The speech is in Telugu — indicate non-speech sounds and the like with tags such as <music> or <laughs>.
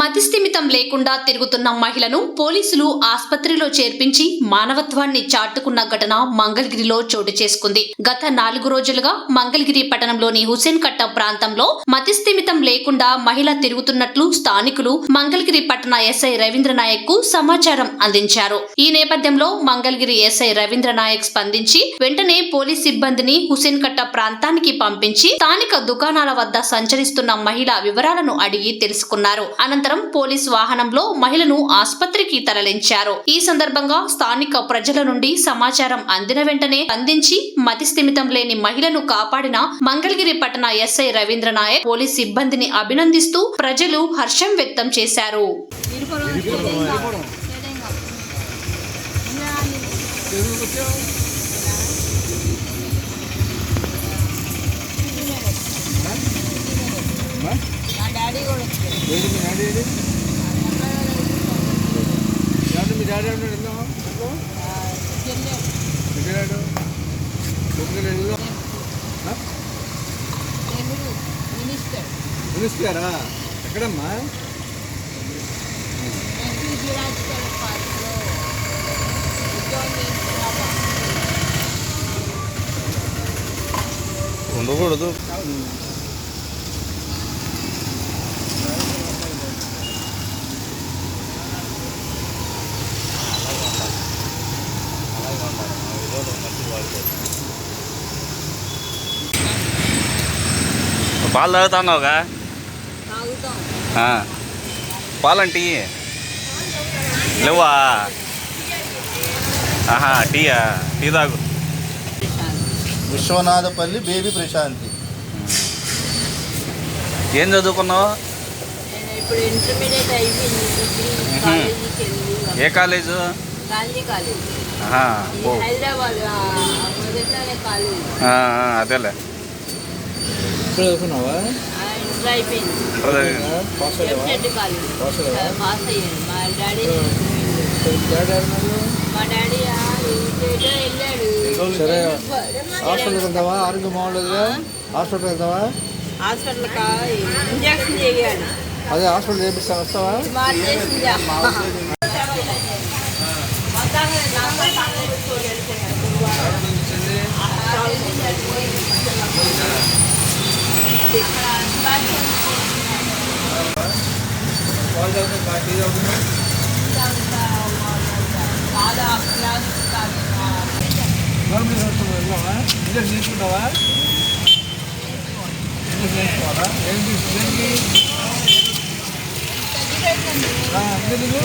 మతిస్థిమితం లేకుండా తిరుగుతున్న మహిళను పోలీసులు ఆస్పత్రిలో చేర్పించి మానవత్వాన్ని చాటుకున్న ఘటన మంగళగిరిలో చోటు చేసుకుంది. గత నాలుగు రోజులుగా మంగళగిరి పట్టణంలోని హుసేన్ కట్ట ప్రాంతంలో మతిస్థిమితం లేకుండా మహిళ తిరుగుతున్నట్లు స్థానికులు మంగళగిరి పట్టణ ఎస్ఐ రవీంద్ర నాయక్కు సమాచారం అందించారు. ఈ నేపథ్యంలో మంగళగిరి ఎస్ఐ రవీంద్ర నాయక్ స్పందించి వెంటనే పోలీస్ సిబ్బందిని హుసేన్ కట్ట ప్రాంతానికి పంపించి స్థానిక దుకాణాల వద్ద సంచరిస్తున్న మహిళ వివరాలను అడిగి తెలుసుకున్నారు. అనంతరం పోలీస్ వాహనంలో మహిళను ఆసుపత్రికి తరలించారు. ఈ సందర్భంగా స్థానిక ప్రజల నుండి సమాచారం అందిన వెంటనే స్పందించి మతిస్థిమితం లేని మహిళను కాపాడిన మంగళగిరి పట్టణ ఎస్ఐ రవీంద్ర నాయక్ పోలీస్ సిబ్బందిని అభినందిస్తూ ప్రజలు హర్షం వ్యక్తం చేశారు. డాడీ ఎవరు మీ డాడీ వెళ్దామా చెల్లె ఎక్కడాడు నెహ్రూ మినిస్టర్. ఎక్కడమ్మా? ఉండకూడదు. పాలు తాగుతున్నావుగా. పాలంటీ? లేవా? ఆహా టీయా? టీ తాగు. విశ్వనాథపల్లి బేబీ ప్రశాంతి. ఏం చదువుకున్నావు? నేను ఇప్పుడు ఇంటర్మీడియట్ అయిపోయింది డిగ్రీ కాలేజీకి వెళ్ళి ఏ కాలేజు? గాంధీ కాలేజ్. అదేలే. ఇక్కడ చదువుకున్నావా? సరే. హాస్పిటల్కి వెళ్తావా? ఆరోగ్యం బాగుండదుగా? హాస్పిటల్కి వెళ్తావా? అదే హాస్పిటల్ చేపిస్తాను వస్తావా? <laughs> <laughs> తీసుకుంటావా ఇంజక్షన్ వేసుకోవాలా ఏం తీసుకుంది దేనికి ఆ, ఎందుకు